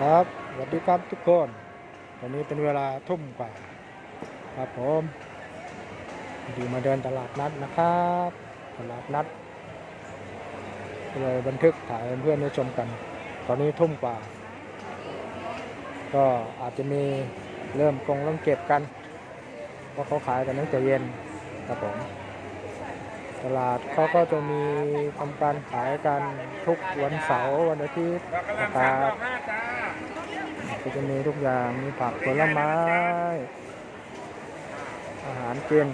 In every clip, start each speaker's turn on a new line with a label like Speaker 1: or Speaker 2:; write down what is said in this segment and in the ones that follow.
Speaker 1: ครับสวัสดีครับทุกคน ตอนนี้เป็นเวลาทุ่มกว่า ครับผมดีมาเดินตลาดนัดนะครับ ตลาดนัดเลยบันทึกถ่ายเพื่อนได้ชมกัน ตอนนี้ทุ่มกว่า ก็อาจจะมีเริ่มกงเริ่มเก็บกันเพราะเขาขายกันตั้งแต่เย็นครับผมตลาดเขาก็จะมีทำการขายกันทุกวันเสาร์วันอาทิตย์นะครับ ก็จะมีทุกอย่าง มีผักผลไม้ อาหารกิน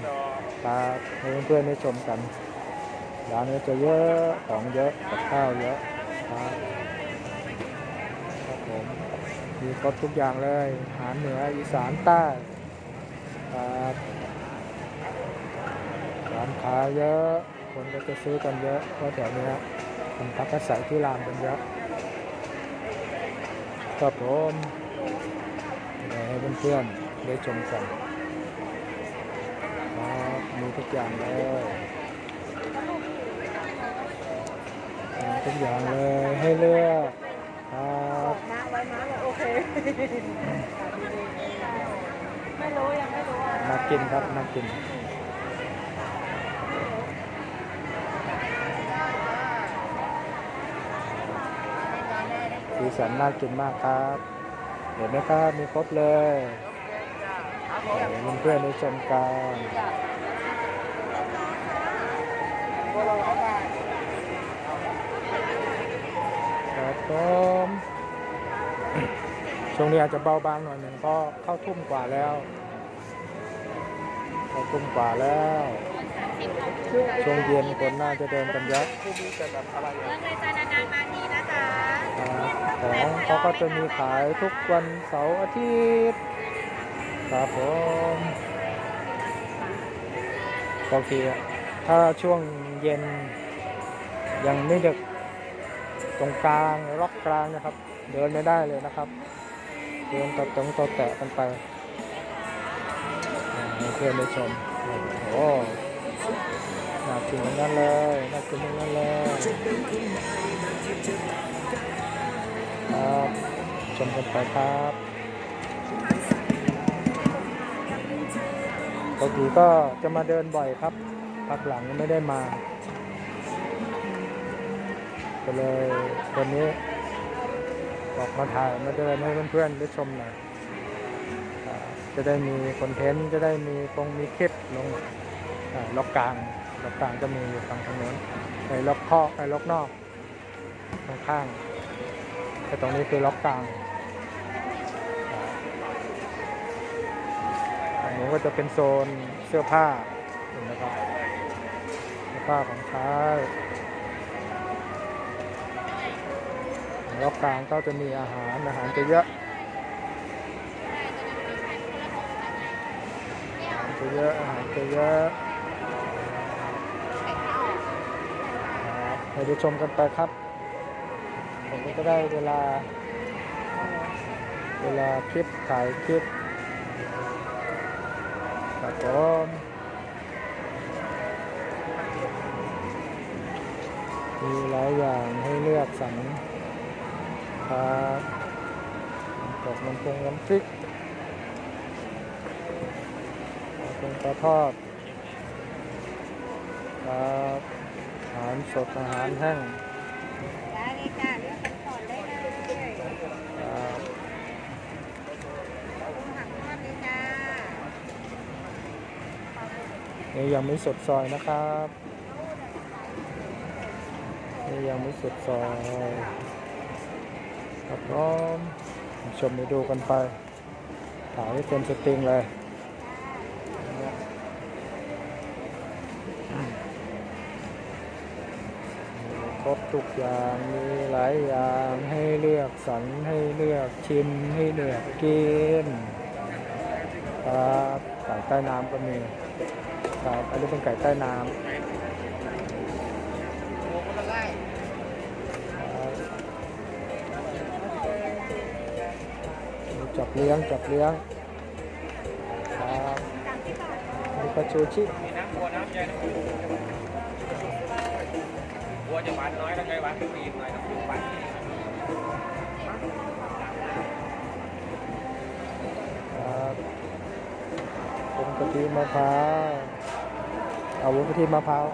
Speaker 1: ตาเพื่อนๆได้ชมกัน ร้านนี้จะเยอะของเยอะกับข้าวเยอะครับครับผมมีครบทุกอย่างเลยอาหารเหนืออีสานใต้ครับร้านค้าเยอะ คนก็จะซื้อกันเยอะเพราะแถวนี้คนพักอาศัยที่รามกันเยอะ ครับผมเดี๋ยวให้เพื่อนๆได้ชมกันครับมีทุกอย่างเลยมีทุกอย่างเลยให้เลือกครับ
Speaker 2: มาไว้มาไว้โอเคไม่รู้ยังไม่รู้อะ
Speaker 1: น่ากินครับน่ากิน สีสันน่ากินมากครับ เห็นไหมครับ มีครบเลยเดี๋ยวเพื่อนๆได้ชมกันครับผมช่วงนี้อาจจะเบาบางหน่อยหนึ่งเพราะเข้าทุ่มกว่าแล้ว เข้าทุ่มกว่าแล้วช่วงเย็นคนน่าจะเดินกันเยอะ
Speaker 2: เรื่องเลยจานานๆมาทีนะ
Speaker 1: ของเขาก็จะมีขายทุกวันเสาร์อาทิตย์ครับผมบางทีถ้าช่วงเย็นยังไม่ดึกตรงกลางล็อกกลางนะครับ เดินไม่ได้เลยนะครับ เดินตัดตรงตัดแตะกันไปเพื่อนได้ชมโอ้หน่ากินนกันเลยน่ากินนกันเลย ครับ ชมกันไปครับปกติก็จะมาเดินบ่อยครับ พักหลังไม่ได้มาก็เลยวันนี้ออกมาถ่ายมาเดินให้เพื่อนๆได้ชมหน่อยจะได้มีคอนเทนต์จะได้มีคงมีคลิปลงล็อกกลางล็อกกลางจะมีอยู่ฝั่งทางโน้นไอ้ล็อกข้อไอ้ล็อกนอกข้างๆ แต่ตรงนี้คือล็อกกลางอันนี้ก็จะเป็นโซนเสื้อผ้าเห็นไหมครับเสื้อผ้าของชาล็อกกลางก็จะมีอาหารอาหารจะเยอะอาหารจะเยอะอาหารจะเยอะครับให้ด้ชมกันไปครับ ผมก็ได้เวลา เวลาคลิปถ่ายคลิปครับผมมีหลายอย่างให้เลือกสรรครับกบน้ำปรุงน้ำพริกปรุงปลาทอดครับอาหารสดอาหารแห้ง
Speaker 2: ได้เลยจ้ะเลือกกันก่อนได้เลย
Speaker 1: ครับ
Speaker 2: กุ้งหักทอดเลยจ้า
Speaker 1: นี่ยังไม่สดซอยนะครับนี่ยังไม่สดซอยครับพร้อมชมไปดูกันไปถ่ายให้เต็มสตริงเลยครบทุกอย่างมีหลายอย่างให้เลือกสรรให้เลือกชิมให้เลือกกินครับใต้น้ำก็มี ครับ อันนี้เป็นไก่ใต้น้ำจับเลี้ยง จับเลี้ยง ครับมีปลาชูชิ
Speaker 3: วัวจะหวานน้อยแล้วไงหวานตีนหน่อยน้ำปูปั่นครับ
Speaker 1: ผมกะทิมะพร้าว เอาวุ้นกะทิมะพร้าว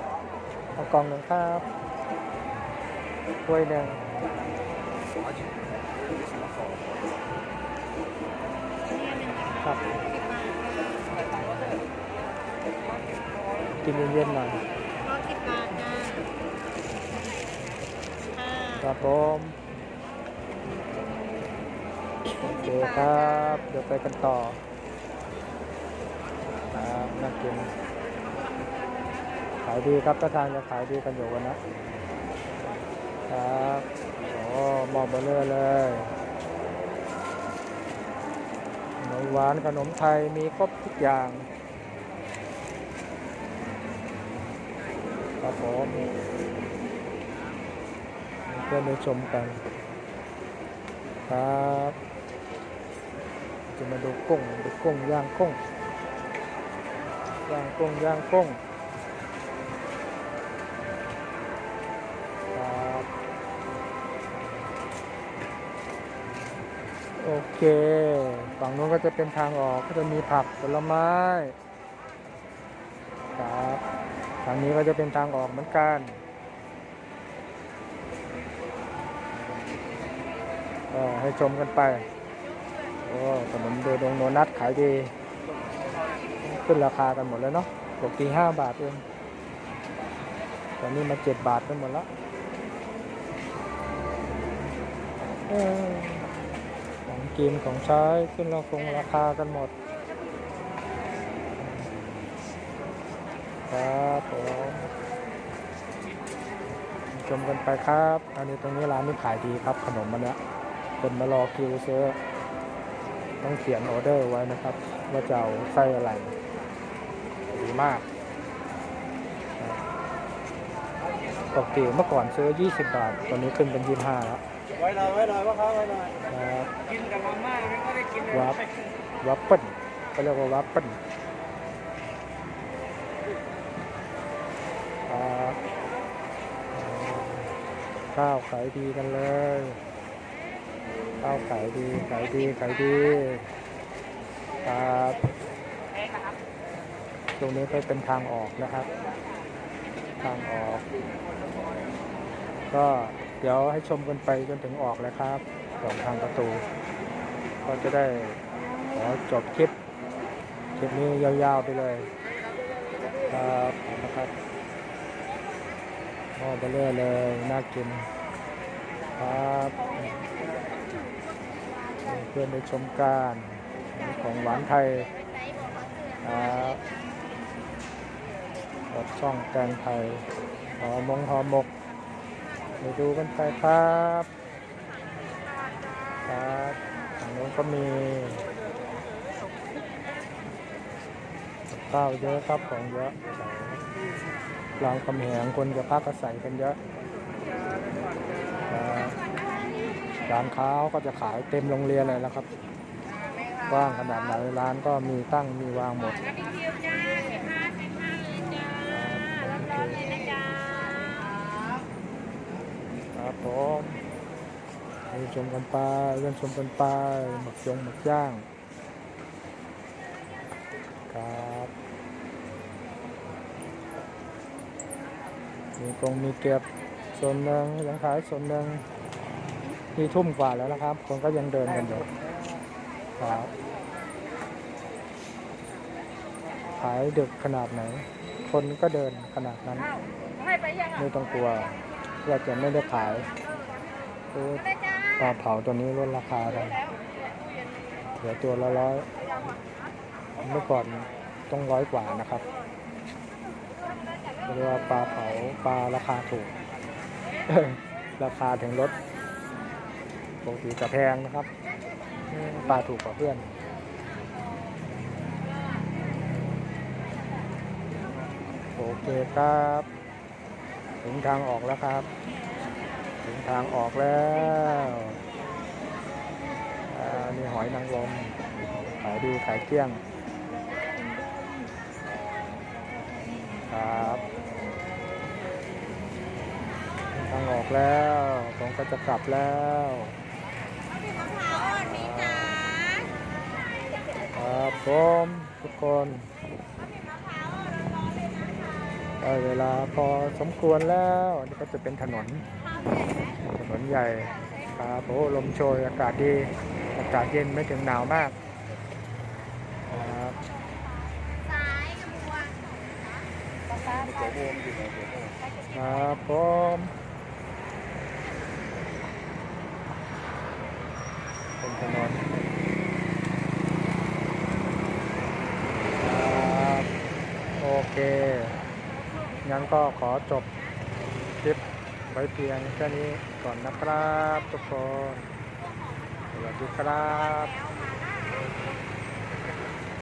Speaker 1: เอากล่องหนึ่งครับถ้วยหนึ่งครับกินเย็นๆหน่อย
Speaker 2: รอสิบบาทจ้าค่ะ
Speaker 1: ครับผมโอเคครับ เดี๋ยวไปกันต่อครับน่ากินายดีครับถ้าทางจะขายดีกันอยู่กันนะครับโอ้หมอเบลเลอร์เลยขนมหวานขนมไทยมีครบทุกอย่างครับผมเพื่อนได้ชมกัน ครับ จะมาดูกุ้งดูกุ้งย่างกุ้งย่างกุ้งย่างกุ้ง โอเค ฝั่งนู้นก็จะเป็นทางออกก็จะมีผักผลไม้ครับทางนี้ก็จะเป็นทางออกเหมือนกันก็ให้ชมกันไปโอ้ขนมเดดงโนนัทขายดี ขึ้นราคากันหมดแล้วเนาะปกติห้าบาทเองตอนนี้มาเจ็ดบาทกันหมดแล้วเออ กินของใช้ขึ้นราคงราคากันหมด ครับผมชมกันไปครับ อันนี้ตรงนี้ร้านนี้ขายดีครับขนมมันเนี้ยคนมารอคิวซื้อต้องเขียนออเดอร์ไว้นะครับ ว่าจะเอาไส้อะไร ดีมากปกติเมื่อก่อนซื้อ 20 บาท ตอนนี้ขึ้นเป็น 25 แล้ว
Speaker 3: ไว้หน่อยไว้หน่อยว่าเขาไว้หน่อย
Speaker 1: ครับ
Speaker 3: กินกับมาม่าไม่ก็ได้กินเลย
Speaker 1: วับวับเปิ้ลเขาเรียกว่าวับเปิ้ลครับข้าวขายดีกันเลยข้าวขายดีขายดีขายดีครับตรงนี้ก็เป็นทางออกนะครับ ทางออก ก็ เดี๋ยวให้ชมกันไปจนถึงออกเลยครับสองทางประตู ก็จะได้ขอจบคลิปคลิปนี้ยาวๆไปเลยครับนะครับหม้อเบลเลอร์เลยน่ากินครับเพื่อนได้ชมกันของหวานไทยครับกดช่องแตงไทยหอมงหอมก ไปดูกันไปครับครับทางโน้นก็มีข้าวเยอะครับของเยอะรามคำแหงคนจะพักอาศัยกันเยอะร้านค้าก็จะขายเต็มโรงเรียนเลยแล้วครับกว้างขนาดไหนร้านก็มีตั้งมีวางหมด
Speaker 2: ครับ
Speaker 1: ผมไปชมกันไปเล่นชมกันไปหมึกยงหมึกย่าง ครับมีกรงมีเก็บส่วนหนึ่งยังขายส่วนหนึ่งมีทุ่มกว่าแล้วนะครับ คนก็ยังเดินกันอยู่ครับ ขายดึกขนาดไหน คนก็เดินขนาดนั้น
Speaker 2: ให้ไปยังอะ
Speaker 1: ไม่ต้องกลัว ว่าจะไม่ได้ขายปลาเผาตัวนี้ลดราคาไปเหลือตัวละร้อยเมื่อก่อนต้องร้อยกว่านะครับเรียกว่าปลาเผาปลาราคาถูก ราคาถึงลดปกติจะแพงนะครับ ปลาถูกกว่าเพื่อนโอเคครับ ถึงทางออกแล้วครับ ถึงทางออกแล้วอ่านี่หอยนางรมขายดีขายเกลี้ยง ครับถึงทางออกแล้วผมก็จะกลับแล้ว
Speaker 2: มะพร้าวอ่อนมีจ้า
Speaker 1: ครับผมโอเคทุกคน ได้เวลาพอสมควรแล้วอันนี่ก็จะเป็นถนน ถนนใหญ่ครับโอ้ลมโชยอากาศดี อากาศเย็นไม่ถึงหนาวมากครับครับผมเป็นถนนครับโอเค งั้นก็ขอจบคลิปไว้เพียงแค่นี้ก่อนนะครับทุกคน สวัสดีครับ